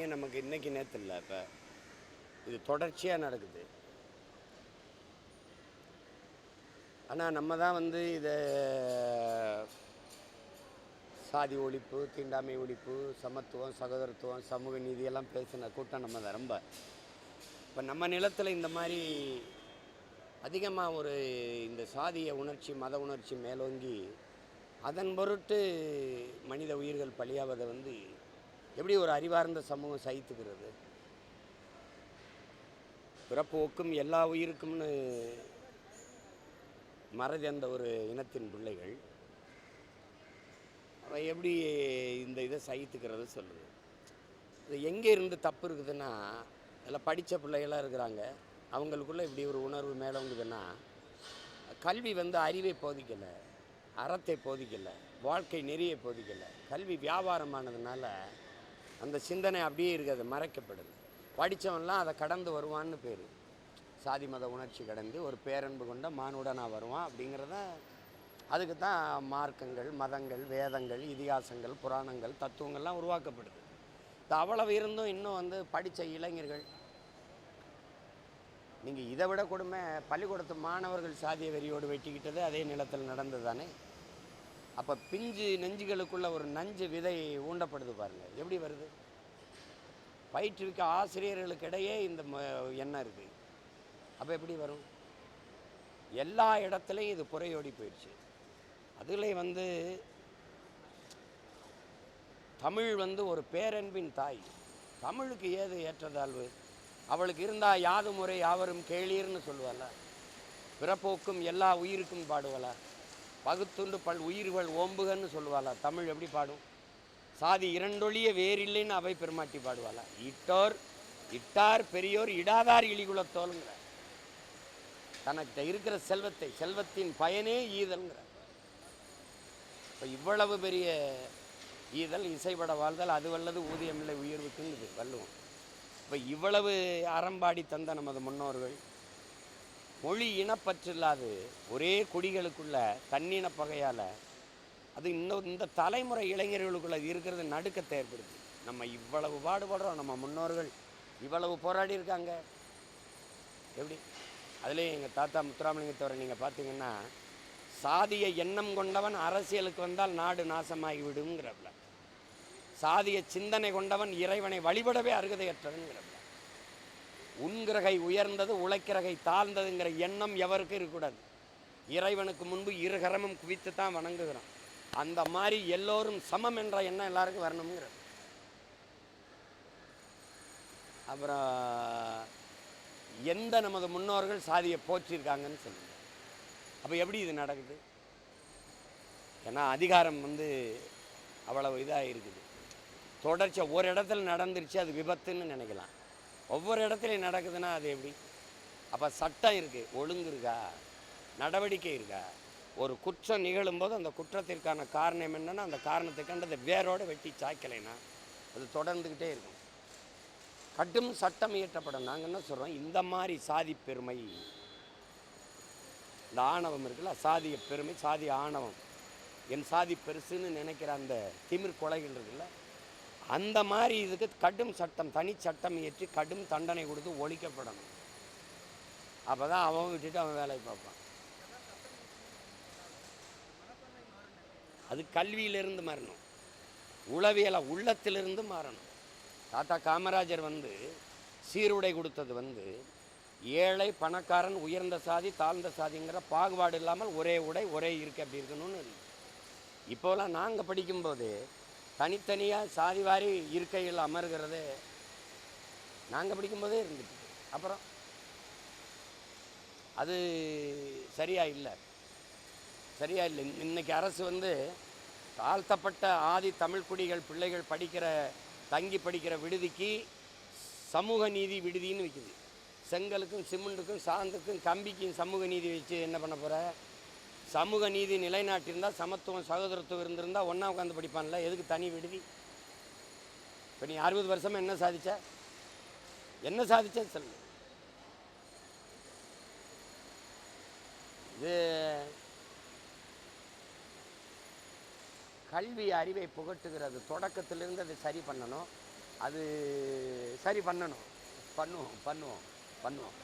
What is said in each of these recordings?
பார்த்தீங்க நமக்கு இன்றைக்கி நேற்று இல்லை இப்போ இது தொடர்ச்சியாக நடக்குது. ஆனால் நம்ம தான் வந்து இதை சாதி ஒழிப்பு தீண்டாமை ஒழிப்பு சமத்துவம் சகோதரத்துவம் சமூக நீதி எல்லாம் பேசின கூட்டம் நம்ம தான் ரொம்ப. இப்போ நம்ம நிலத்தில் இந்த மாதிரி அதிகமாக ஒரு இந்த சாதிய உணர்ச்சி மத உணர்ச்சி மேலோங்கி அதன் பொருட்டு மனித உயிர்கள் பலியாவதை வந்து எப்படி ஒரு அறிவார்ந்த சமூகம் சகித்துக்கிறது? பிறப்போக்கும் எல்லா உயிருக்கும்னு மறதி அந்த ஒரு இனத்தின் பிள்ளைகள். அவன் எப்படி இந்த இதை சகித்துக்கிறது சொல்லுது. இது எங்கே இருந்து தப்பு இருக்குதுன்னா அதில் படித்த பிள்ளைகளாக இருக்கிறாங்க. அவங்களுக்குள்ள இப்படி ஒரு உணர்வு மேலோங்குதுன்னா கல்வி வந்து அறிவை போதிக்கலை அறத்தை போதிக்கலை வாழ்க்கை நெறியை போதிக்கலை. கல்வி வியாபாரமானதுனால அந்த சிந்தனை அப்படியே இருக்குது மறைக்கப்படுது. படித்தவன்லாம் அதை கடந்து வருவான்னு பேர். சாதி மத உணர்ச்சி கடந்து ஒரு பேரன்பு கொண்ட மானுடனாக வருவான் அப்படிங்கிறத அதுக்கு தான் மார்க்கங்கள் மதங்கள் வேதங்கள் இதிகாசங்கள் புராணங்கள் தத்துவங்கள்லாம் உருவாக்கப்படுது. இது அவ்வளவு இருந்தும் இன்னும் வந்து படித்த இளைஞர்கள் நீங்கள் இதை விட கொடுமை பள்ளிக்கூடத்து மாணவர்கள் சாதிய வெறியோடு வெட்டிக்கிட்டது அதே நிலத்தில் நடந்தது தானே? அப்போ பிஞ்சு நெஞ்சுகளுக்குள்ள ஒரு நஞ்சு விதை ஊண்டப்படுது பாருங்க. எப்படி வருது? பயிற்றுவிக்க ஆசிரியர்களுக்கிடையே இந்த ம- எண்ணம் இருக்குது அப்போ எப்படி வரும்? எல்லா இடத்துலையும் இது புறையோடி போயிடுச்சு. அதில் வந்து தமிழ் வந்து ஒரு பேரன்பின் தாய். தமிழுக்கு ஏது ஏற்றதாழ்வு? அவளுக்கு இருந்தால் யாது முறை யாவரும் கேளீர்னு சொல்லுவாள? பிறப்போக்கும் எல்லா உயிருக்கும் பாடுவாளா? பகுத்துண்டு பல் உயிர்கள் ஓம்புகன்னு சொல்லுவாளா? தமிழ் எப்படி பாடும்? சாதி இரண்டொழிய வேறில்லைன்னு அவை பெருமாட்டி பாடுவாளா? இட்டோர் இட்டார் பெரியோர் இடாதார் இழிகுலத்தோலுங்கிற தனக்கு இருக்கிற செல்வத்தை செல்வத்தின் பயனே ஈதல்ங்கிற. இப்போ இவ்வளவு பெரிய ஈதல் இசைப்பட வாழ்தல் அது வல்லது ஊதியமில்லை உயர்வுக்குங்குது வள்ளுவம். இப்போ இவ்வளவு அறம்பாடி தந்த நமது முன்னோர்கள் மொழி இனப்பற்றில்லாது ஒரே குடிகளுக்குள்ள தன்னின பகையால் அது இன்னும் இந்த தலைமுறை இளைஞர்களுக்குள்ள இருக்கிறது நடுக்கத்தை ஏற்படுது நம்ம இவ்வளவு பாடுபடுறோம் நம்ம முன்னோர்கள் இவ்வளவு போராடி இருக்காங்க. எப்படி? அதுலேயும் எங்கள் தாத்தா முத்துராமலிங்கத்தவரை நீங்கள் பார்த்தீங்கன்னா சாதிய எண்ணம் கொண்டவன் அரசியலுக்கு வந்தால் நாடு நாசமாகி விடுங்கிறப்பல சாதிய சிந்தனை கொண்டவன் இறைவனை வழிபடவே அருகதையற்றவன்கிறப்ப உண்கிரகை உயர்ந்தது உழைக்கிறகை தாழ்ந்ததுங்கிற எண்ணம் எவருக்கும் இருக்கக்கூடாது. இறைவனுக்கு முன்பு இருகரமும் குவித்து தான் வணங்குகிறோம். அந்த மாதிரி எல்லோரும் சமம் என்ற எண்ணம் எல்லாருக்கும் வரணுங்கிற அப்புறம் எந்த நமது முன்னோர்கள் சாதியை போற்றிருக்காங்கன்னு சொல்லுங்க. அப்போ எப்படி இது நடக்குது? ஏன்னா அதிகாரம் வந்து அவ்வளவு இதாக இருக்குது தொடர்ச்சியாக ஒரு இடத்துல நடந்துருச்சு அது விபத்துன்னு நினைக்கலாம். ஒவ்வொரு இடத்துலையும் நடக்குதுன்னா அது எப்படி? அப்போ சட்டம் இருக்குது ஒழுங்கு இருக்கா? நடவடிக்கை இருக்கா? ஒரு குற்றம் நிகழும்போது அந்த குற்றத்திற்கான காரணம் என்னென்னா அந்த காரணத்தை வேரோடு வெட்டி சாய்க்கலைன்னா அது தொடர்ந்துக்கிட்டே இருக்கும். கட்டும் சட்டம் இயற்றப்படும். நாங்கள் என்ன சொல்கிறோம் இந்த மாதிரி சாதி பெருமை. இந்த ஆணவம் இருக்குல்ல சாதிய பெருமை சாதி ஆணவம். என் சாதி பெருசுன்னு நினைக்கிற அந்த திமிர் கொலைகள் இருக்குல்ல அந்த மாதிரி இதுக்கு கடும் சட்டம் தனி சட்டம் இயற்றி கடும் தண்டனை கொடுத்து ஒழிக்கப்படணும். அப்போ தான் அவன் விட்டுட்டு அவன் வேலையை பார்ப்பான். அது கல்வியிலிருந்து மாறணும். உளவியலை உள்ளத்திலிருந்து மாறணும். தாத்தா காமராஜர் வந்து சீருடை கொடுத்தது வந்து ஏழை பணக்காரன் உயர்ந்த சாதி தாழ்ந்த சாதிங்கிற பாகுபாடு இல்லாமல் ஒரே உடை ஒரே இருக்கு அப்படி இருக்கணும்னு. இருக்கு இப்போலாம் நாங்கள் படிக்கும்போது தனித்தனியாக சாதி வாரி இருக்கையில் அமர்கிறது நாங்கள் படிக்கும்போதே இருந்துட்டு. அப்புறம் அது சரியாக இல்லை. சரியாக இல்லை. இன்றைக்கி இன்னைக்கு அரசு வந்து தாழ்த்தப்பட்ட ஆதி தமிழ் குடிகள் பிள்ளைகள் படிக்கிற தங்கி படிக்கிற விடுதிக்கு சமூக நீதி விடுதின்னு வைக்குது. செங்கலுக்கும் சிமெண்ட்டுக்கும் சாந்துக்கும் கம்பிக்கும் சமூக நீதி வச்சு என்ன பண்ண போகிற சமூக நீதி நிலைநாட்டியிருந்தால் சமத்துவம் சகோதரத்துவம் இருந்திருந்தால் ஒன்றா உட்காந்து படிப்பான்ல எதுக்கு தனி விடுதி? இப்போ நீ அறுபது வருஷமாக என்ன சாதிச்ச? என்ன சாதிச்ச சொல்லு. இது கல்வி அறிவை புகட்டுகிறது. தொடக்கத்திலிருந்து அதை சரி பண்ணணும். அது சரி பண்ணணும். பண்ணுவோம் பண்ணுவோம் பண்ணுவோம்.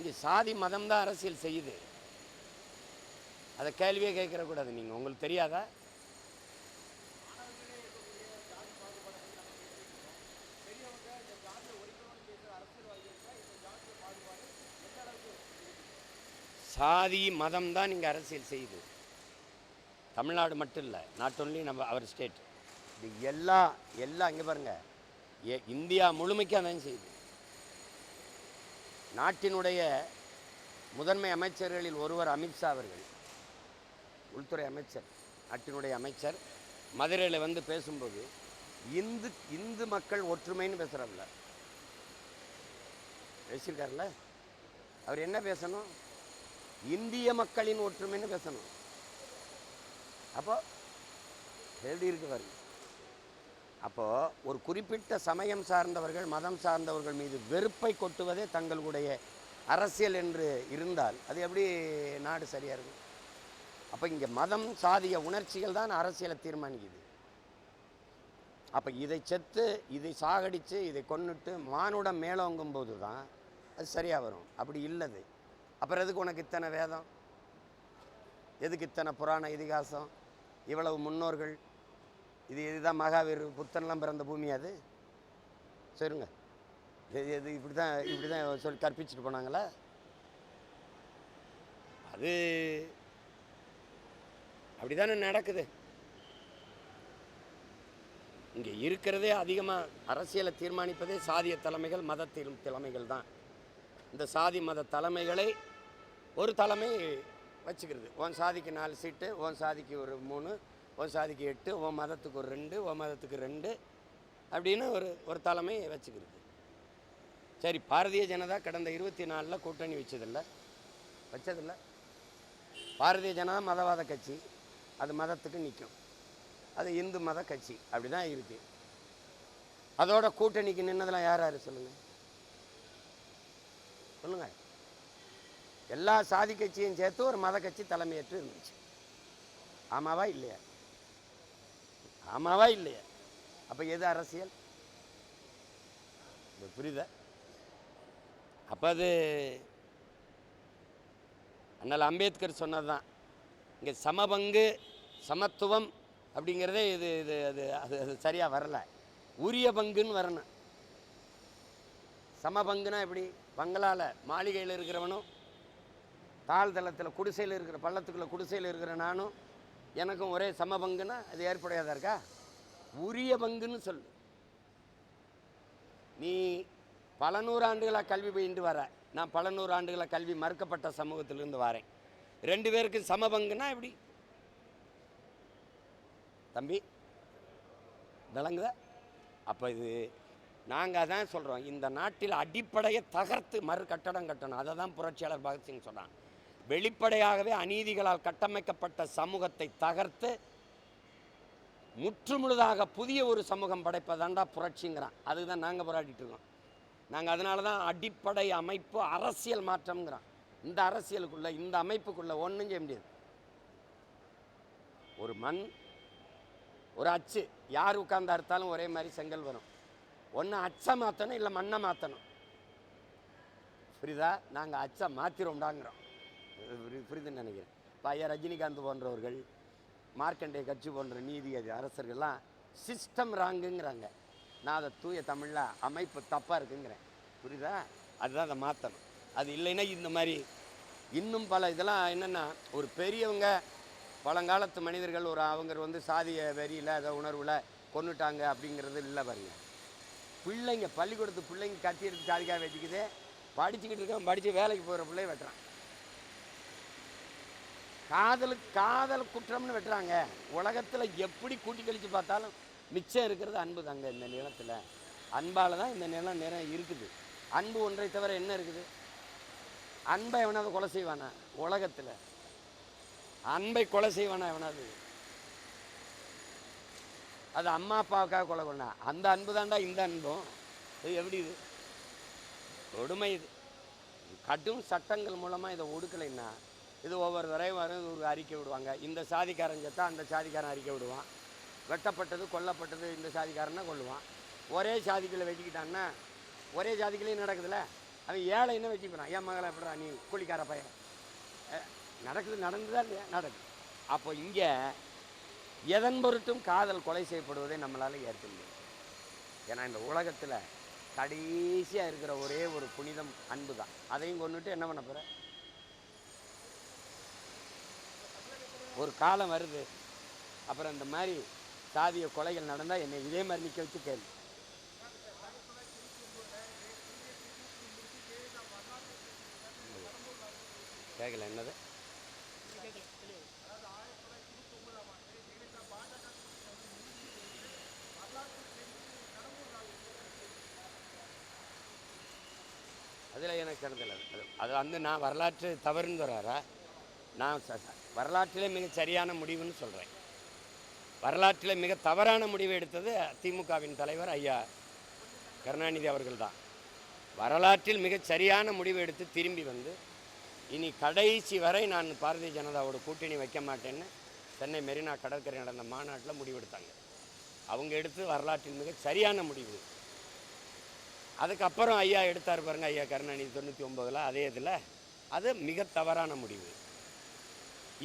இங்கே சாதி மதம் தான் அரசியல் செய்யுது. அதை கேள்வியே கேட்கற கூடாது நீங்கள் உங்களுக்கு தெரியாதா? சாதி மதம் தான் இங்கே அரசியல் செய்யுது. தமிழ்நாடு மட்டும் இல்லை நாட் ஒன்லி நம்ம அவர் ஸ்டேட் இது எல்லா எல்லாம் இங்கே பாருங்க. இந்தியா முழுமைக்கும் அதான் செய்யுது. நாட்டினுடைய முதன்மை அமைச்சர்களில் ஒருவர் அமித்ஷா அவர்கள். உள்துறை அமைச்சர் நாட்டினுடைய அமைச்சர். மதுரையில் வந்து பேசும்போது இந்து இந்து மக்கள் ஒற்றுமைன்னு பேசுகிறார்ல பேசியிருக்காருல்ல அவர் என்ன பேசணும்? இந்திய மக்களின் ஒற்றுமைன்னு பேசணும். அப்போ எழுதியிருக்கு இருக்கு பாருங்க. அப்போது ஒரு குறிப்பிட்ட சமயம் சார்ந்தவர்கள் மதம் சார்ந்தவர்கள் மீது வெறுப்பை கொட்டுவதே தங்களுடைய அரசியல் என்று இருந்தால் அது எப்படி நாடு சரியாக இருக்கும்? அப்போ இங்கே மதம் சாதிய உணர்ச்சிகள் தான் அரசியலை தீர்மானிக்குது. அப்போ இதை செத்து இதை சாகடித்து இதை கொன்னுட்டு மானுடம் மேலோங்கும் போது தான் அது சரியாக வரும். அப்படி இல்லது. அப்புறம் எதுக்கு உனக்கு இத்தனை வேதம்? எதுக்கு இத்தனை புராண இதிகாசம்? இவ்வளவு முன்னோர்கள் இது இதுதான் மகாவீர் புத்தன்லாம் பிறந்த பூமி அது? சரிங்க இது இது இப்படி தான் இப்படி தான் சொல்லி கற்பிச்சுட்டு போனாங்களா? அது அப்படி தானே நடக்குது. இங்கே இருக்கிறதே அதிகமாக அரசியலை தீர்மானிப்பதே சாதிய தலைமைகள் மத தீர் தலைமைகள் தான். இந்த சாதி மத தலைமைகளை ஒரு தலைமை வச்சுக்கிறது. உன் சாதிக்கு நாலு சீட்டு உன் சாதிக்கு ஒரு மூணு உன் சாதிக்கு எட்டு உன் மதத்துக்கு ஒரு ரெண்டு உன் மதத்துக்கு ரெண்டு அப்படின்னு ஒரு ஒரு தலைமை வச்சுக்கிறது. சரி பாரதிய ஜனதா கடந்த இருபத்தி நாலில் கூட்டணி வச்சதில்ல. வச்சதில்ல. பாரதிய ஜனதா மதவாத கட்சி. அது மதத்துக்கு நிற்கும் அது இந்து மத கட்சி. அப்படி தான் இருக்குது அதோட கூட்டணிக்கு நின்னதெல்லாம் யார் யார் சொல்லுங்கள் சொல்லுங்கள் எல்லா சாதி கட்சியும் சேர்த்து ஒரு மத கட்சி தலைமையேற்று இருந்துச்சு. ஆமாவா இல்லையா? ஆமாவா இல்லையா. அப்போ எது அரசியல்? இது புரியுதா அப்போ அது அண்ணல் அம்பேத்கர் சொன்னதுதான். இங்கே சமபங்கு சமத்துவம் அப்படிங்கிறதே இது இது அது அது அது சரியாக வரலை. உரிய பங்குன்னு வரணும். சமபங்குனா எப்படி? பங்களால் மாளிகையில் இருக்கிறவனும் தாழ்தளத்தில் குடிசையில் இருக்கிற பள்ளத்துக்குள்ளே குடிசையில் இருக்கிற நானும் எனக்கும் ஒரே சம பங்குன்னா அது ஏற்புடையதா இருக்கா? உரிய பங்குன்னு சொல்லு. நீ பல நூறு ஆண்டுகளாக கல்வி பயின்று வர நான் பல நூறு ஆண்டுகளாக கல்வி மறுக்கப்பட்ட சமூகத்திலிருந்து வரேன். ரெண்டு பேருக்கு சமபங்குனா எப்படி? தம்பி விளங்குதா? அப்போ இது நாங்கள் அதான் சொல்கிறோம் இந்த நாட்டில் அடிப்படையை தகர்த்து மறு கட்டடம் கட்டணும். அதை தான் புரட்சியாளர் பகத்சிங் சொன்னான் வெளிப்படையாகவே அநீதிகளால் கட்டமைக்கப்பட்ட சமூகத்தை தகர்த்து முற்றுமுழுதாக புதிய ஒரு சமூகம் படைப்பதாண்டா புரட்சிங்கிறான். அதுதான் நாங்கள் போராடிட்டு இருக்கோம். நாங்கள் அதனால தான் அடிப்படை அமைப்பு அரசியல் மாற்றம்ங்கிறோம் இந்த அரசியலுக்குள்ள இந்த அமைப்புக்குள்ள ஒன்றும் செய்ய முடியாது. ஒரு மண் ஒரு அச்சு. யார் உட்கார்ந்து அறுத்தாலும் ஒரே மாதிரி செங்கல் வரும். ஒன்று அச்சை மாற்றணும் இல்லை மண்ணை மாற்றணும் புரியுதா? நாங்கள் அச்சை மாற்றிரோம்டாங்கிறோம் புரி- நினைக்கிறேன். இப்போ ஐயா ரஜினிகாந்த் போன்றவர்கள் மார்க்கண்டே கட்சி போன்ற நீதி அரசர்கள்லாம் சிஸ்டம் ராங்குங்கிறாங்க நான் அதை தூய தமிழில் அமைப்பு தப்பாக இருக்குங்கிறேன். புரியுதா? அதுதான் அதை மாற்றணும் அது இல்லைன்னா இந்த மாதிரி இன்னும் பல இதெல்லாம் என்னென்னா ஒரு பெரியவங்க பழங்காலத்து மனிதர்கள் ஒரு அவங்க வந்து சாதிய வெறியில் அதை உணர்வில் கொண்டுட்டாங்க அப்படிங்கிறது இல்லை பாருங்க. பிள்ளைங்க பள்ளிக்கூடத்து பிள்ளைங்க கத்தி எடுத்து சாதிக்காக வச்சுக்குது படிச்சுக்கிட்டு இருக்கான் படித்து வேலைக்கு போகிற பிள்ளைய வெட்டுறான். காதலுக்கு காதல் குற்றம்னு வெட்டுறாங்க. உலகத்தில் எப்படி கூட்டி கழித்து பார்த்தாலும் மிச்சம் இருக்கிறது அன்பு தாங்க இந்த நிலத்தில். அன்பால் தான் இந்த நிலம் நிறம் இருக்குது. அன்பு ஒன்றை தவிர என்ன இருக்குது? அன்பை எவனாவது கொலை செய்வானா? உலகத்தில். அன்பை கொலை செய்வானா எவனாவது? அது அம்மா அப்பாவுக்காக கொலை கொண்டா அந்த அன்பு தாண்டா இந்த அன்பும். இது எப்படி இது? கொடுமை இது. கடும் சட்டங்கள் மூலமாக இதை ஒடுக்கலைன்னா இது ஒவ்வொரு தடவையும் வரும் ஒரு அறிக்கை விடுவாங்க. இந்த சாதிக்காரன் செத்தா அந்த சாதிக்காரன் அறிக்கை விடுவான். வெட்டப்பட்டது கொல்லப்பட்டது இந்த சாதிக்காரன்னா கொள்ளுவான் ஒரே சாதிக்குள்ளே வச்சுக்கிட்டான்னா ஒரே சாதிக்குள்ளேயும் நடக்குதுல்ல? அவன் ஏழை என்ன வச்சுக்கிறான் என் மகளை எப்படா நீ கூலிக்கார பையன்? நடக்குது நடந்துதான் இல்லையா? நடக்குது. அப்போ இங்கே எதன் பொருட்டும் காதல் கொலை செய்யப்படுவதை நம்மளால் ஏற்க முடியும். ஏன்னா இந்த உலகத்தில் கடைசியாக இருக்கிற ஒரே ஒரு புனிதம் அன்பு தான் அதையும் கொண்டுட்டு என்ன பண்ண போகிறேன் ஒரு காலம் வருது. அப்புறம் இந்த மாதிரி சாதிய கொலைகள் நடந்தால் என்னை இதே மாதிரி நிற்க வச்சு கேள்வி கேட்கல என்னது? அதில் எனக்கு கருதல அது அது வந்து நான் வரலாற்று தவறுன்னு வர்றாரா நான் வரலாற்றிலே மிக சரியான முடிவுன்னு சொல்கிறேன் வரலாற்றில் மிக தவறான முடிவு எடுத்தது திமுகவின் தலைவர் ஐயா கருணாநிதி அவர்கள் தான் வரலாற்றில் மிக சரியான முடிவு எடுத்து திரும்பி வந்து இனி கடைசி வரை நான் பாரதிய ஜனதாவோட கூட்டணி வைக்க மாட்டேன்னு சென்னை மெரினா கடற்கரை நடந்த மாநாட்டில் முடிவெடுத்தாங்க. அவங்க எடுத்து வரலாற்றில் மிக சரியான முடிவு. அதுக்கப்புறம் ஐயா எடுத்தார் பாருங்க ஐயா கருணாநிதி தொண்ணூற்றி ஒம்பதில் அதே இதில். அது மிக தவறான முடிவு.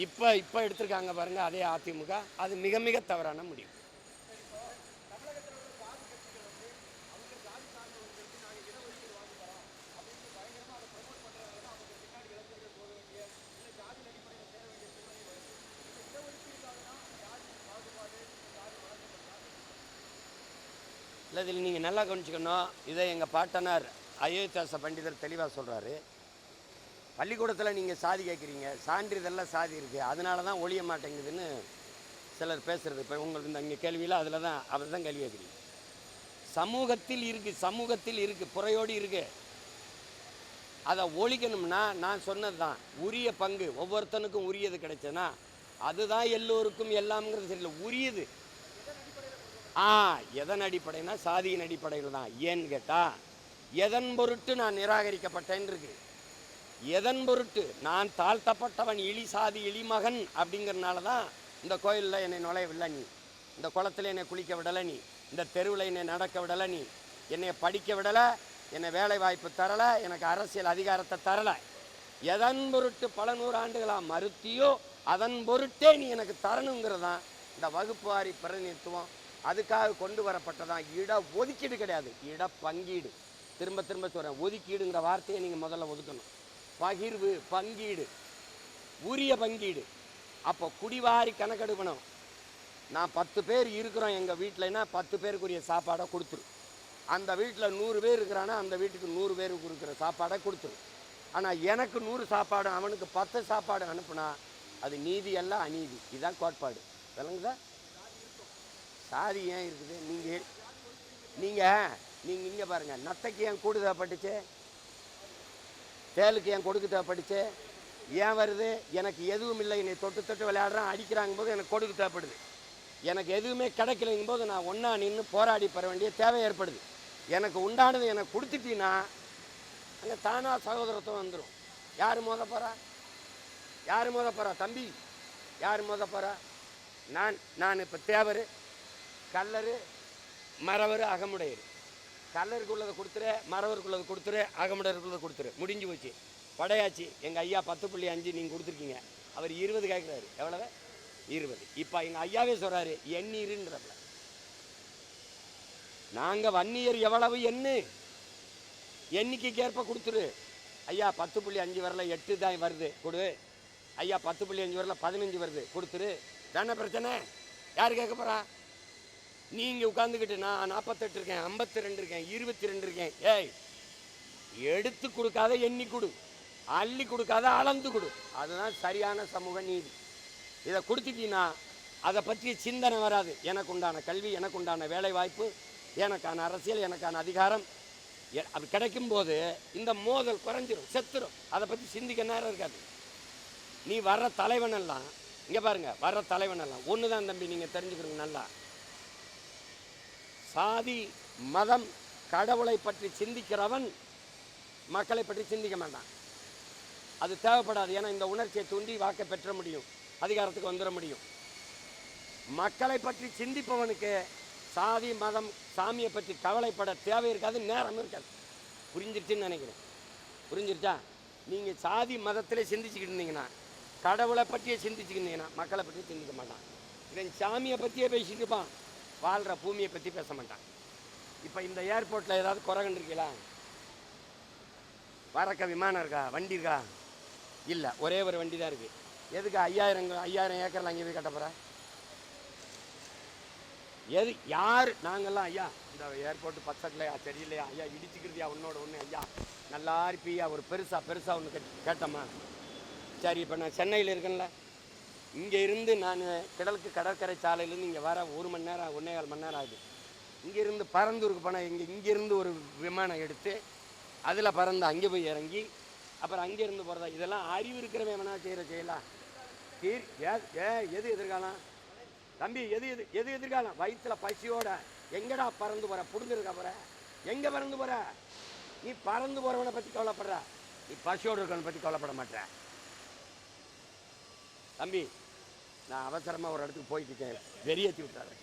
இப்போ இப்போ எடுத்திருக்காங்க பாருங்க அதே அதிமுக. அது மிக மிக தவறான முடிவு. இல்லை இதில் நீங்கள் நல்லா கவனிச்சுக்கணும். இதை எங்கள் பாட்டனார் அயோத்தியாச பண்டிதர் தெளிவாக சொல்கிறாரு பள்ளிக்கூடத்தில் நீங்கள் சாதி கேட்குறீங்க சான்றிதழில் சாதி இருக்குது அதனால தான் ஒழிய மாட்டேங்குதுன்னு சிலர் பேசுகிறது இப்போ உங்களுக்கு இந்த இங்கே கேள்வியில் அதில் தான் அதை தான் கேள்வி கேட்குறீங்க சமூகத்தில் இருக்குது சமூகத்தில் இருக்குது புறையோடு இருக்குது அதை ஒழிக்கணும்னா நான் சொன்னது தான் உரிய பங்கு ஒவ்வொருத்தனுக்கும் உரியது கிடைச்சதுன்னா அதுதான் எல்லோருக்கும் எல்லாம்ங்கிறது சரியில்லை உரியது. ஆ எதன் அடிப்படைனா சாதியின் அடிப்படையில் தான் ஏன்னு கேட்டால் எதன் பொருட்டு நான் நிராகரிக்கப்பட்டேன் இருக்குது எதன் பொருட்டு? நான் தாழ்த்தப்பட்டவன் இழி சாதி இழிமகன் அப்படிங்கிறனால தான் இந்த கோயிலில் என்னை நுழையவில்லை நீ. இந்த குளத்துல என்னை குளிக்க விடலை நீ. இந்த தெருவில் என்னை நடக்க விடலை நீ. என்னை படிக்க விடலை என்னை வேலை வாய்ப்பு தரலை எனக்கு அரசியல் அதிகாரத்தை தரலை. எதன் பொருட்டு பல நூறாண்டுகளாக மறுத்தியோ அதன் பொருட்டே நீ எனக்கு தரணுங்கிறதான் இந்த வகுப்பு வாரி பிரதிநிதித்துவம். அதுக்காக கொண்டு வரப்பட்டதான் இட ஒதுக்கீடு கிடையாது. இட பங்கீடு. திரும்ப திரும்ப சொல்கிறேன் ஒதுக்கீடுங்கிற வார்த்தையை நீங்கள் முதல்ல ஒதுக்கணும். பகிர்வு பங்கீடு உரிய பங்கீடு. அப்போ குடிவாரி கணக்கெடுக்கணும். நான் பத்து பேர் இருக்கிறோம் எங்கள் வீட்டிலனா பத்து பேருக்குரிய சாப்பாடை கொடுத்துரு. அந்த வீட்டில் நூறு பேர் இருக்கிறானா அந்த வீட்டுக்கு நூறு பேருக்கு கொடுக்குற சாப்பாடை கொடுத்துரு. ஆனால் எனக்கு நூறு சாப்பாடு அவனுக்கு பத்து சாப்பாடு அனுப்புனா அது நீதி அல்ல அநீதி. இதுதான் கோட்பாடு. விளங்குதா? சாதி ஏன் இருக்குது? நீங்கள் நீங்கள் நீங்கள் இங்கே பாருங்கள் நத்தைக்கு ஏன் கூடுதல் பட்டுச்சே? தேலுக்கு ஏன் கொடுக்கு படித்து ஏன் வருது? எனக்கு எதுவும் இல்லை. என்னை தொட்டு தொட்டு விளையாடுறான். அடிக்கிறாங்க போது எனக்கு கொடுக்கு தேவைப்படுது எனக்கு எதுவுமே கிடைக்கலைங்கும் போது நான் ஒன்றா நின்று போராடி பெற வேண்டிய தேவை ஏற்படுது. எனக்கு உண்டானது எனக்கு கொடுத்துட்டீங்கன்னா அங்கே தானாக சகோதரத்துவம் வந்துடும் யார் மோத போகிறா யார் மோத போகிறா தம்பி? யார் மோத போகிறா நான் நான் இப்போ தேவர் கல்லர் மறவர் அகமுடையர். கல்லருக்கு உள்ளதை கொடுத்துரு மறவருக்கு உள்ளதை கொடுத்துரு அகமுடையருக்கு உள்ளதை கொடுத்துரு. முடிஞ்சு போச்சு. படையாச்சு. எங்கள் ஐயா பத்து புள்ளி அஞ்சு நீங்கள் கொடுத்துருக்கீங்க. அவர் இருபது கேட்குறாரு எவ்வளவு? இருபது. இப்போ எங்கள் ஐயாவே சொல்கிறாரு எண்ணீருன்றப்பல நாங்கள் வன்னியர் எவ்வளவு? எண்ணு. எண்ணிக்கைக்கு ஏற்ப கொடுத்துரு. ஐயா பத்து புள்ளி அஞ்சு வரல எட்டு தான் வருது. கொடு. ஐயா பத்து புள்ளி அஞ்சு வரல பதினஞ்சு வருது. கொடுத்துரு. தானே பிரச்சனை? யார் கேட்க போகிறா நீங்கள் உட்காந்துக்கிட்டு நான் நாற்பத்தெட்டு இருக்கேன் ஐம்பத்தி ரெண்டு இருக்கேன் இருபத்தி ரெண்டு இருக்கேன். ஏய் எடுத்து கொடுக்காத எண்ணி கொடு. அள்ளி கொடுக்காத அளந்து கொடு. அதுதான் சரியான சமூக நீதி. இதை கொடுத்துட்டீங்கன்னா அதை பற்றிய சிந்தனை வராது. எனக்கு உண்டான கல்வி எனக்கு உண்டான வேலை வாய்ப்பு எனக்கான அரசியல் எனக்கான அதிகாரம். எ- அது கிடைக்கும்போது இந்த மோதல் குறைஞ்சிரும் செத்துரும். அதை பற்றி சிந்திக்க நேரம் இருக்காது. நீ வர்ற தலைவனெல்லாம் இங்கே பாருங்க வர்ற தலைவனெல்லாம் ஒன்று தான் தம்பி நீங்கள் தெரிஞ்சுக்கிறீங்க நல்லா. சாதி மதம் கடவுளை பற்றி சிந்திக்கிறவன் மக்களை பற்றி சிந்திக்க மாட்டான். அது தேவைப்படாது. ஏன்னா இந்த உணர்ச்சியை தூண்டி வாக்கை பெற்ற முடியும். அதிகாரத்துக்கு வந்துட முடியும். மக்களை பற்றி சிந்திப்பவனுக்கு சாதி மதம் சாமியை பற்றி கவலைப்பட தேவை இருக்காது நேரம் இருக்காது. புரிஞ்சிருச்சுன்னு நினைக்கிறேன். புரிஞ்சிருச்சா? நீங்கள் சாதி மதத்திலே சிந்திச்சுக்கிட்டு இருந்தீங்கன்னா கடவுளை பற்றியே சிந்திச்சுக்கிட்டீங்கன்னா மக்களை பற்றி சிந்திக்க மாட்டான். இவன் சாமியை பற்றியே பேசிட்டு இருப்பான். வாழ்கிற பூமியை பற்றி பேச மாட்டான். இப்போ இந்த ஏர்போர்ட்டில் ஏதாவது குறை இருக்கீங்களா வரக்க விமானம் இருக்கா? வண்டி இருக்கா? இல்லை ஒரே ஒரு வண்டி தான் இருக்குது எதுக்கு ஐயாயிரம் ஐயாயிரம் ஏக்கரில் அங்கே போய் கட்ட எது யார் நாங்கள்லாம் ஐயா இந்த ஏர்போர்ட் பக்கத்துலையா சரியில்லையா ஐயா இடிச்சுக்கிறதுயா உன்னோட ஒன்று ஐயா. நல்லா இருப்பியா ஒரு பெருசாக பெருசாக ஒன்று கே கேட்டோமா சரி இப்போ நான் சென்னையில் இருக்கேன்ல. இங்கே இருந்து நான் கிடலுக்கு கடற்கரை சாலையிலேருந்து இங்கே வர ஒரு மணி நேரம் ஒன்றே கால் மணி நேரம் ஆகுது. இங்கேருந்து பரந்தூருக்கு போனால் இங்கே இங்கேருந்து ஒரு விமானம் எடுத்து அதில் பறந்து அங்கே போய் இறங்கி அப்புறம் அங்கேருந்து போகிறதா இதெல்லாம் அறிவு இருக்கிறவன் வேணா செய்கிற செய்யலாம் தீர் ஏ ஏ எது எதிர்காலம்? தம்பி எது எது எது எதிர்காலம்? வயிற்றுல பசியோட எங்கடா பறந்து போகிற புரிஞ்சிருக்க போகிற எங்கே பறந்து போகிற நீ பறந்து போகிறவனை பற்றி கவலைப்படுற? நீ பசியோடு இருக்கவனை பற்றி கவலைப்பட மாட்டேன் தம்பி நான் அவசரமா ஒரு இடத்துக்கு போயிட்டு இருக்கேன். வெறியேற்றி விட்டாரு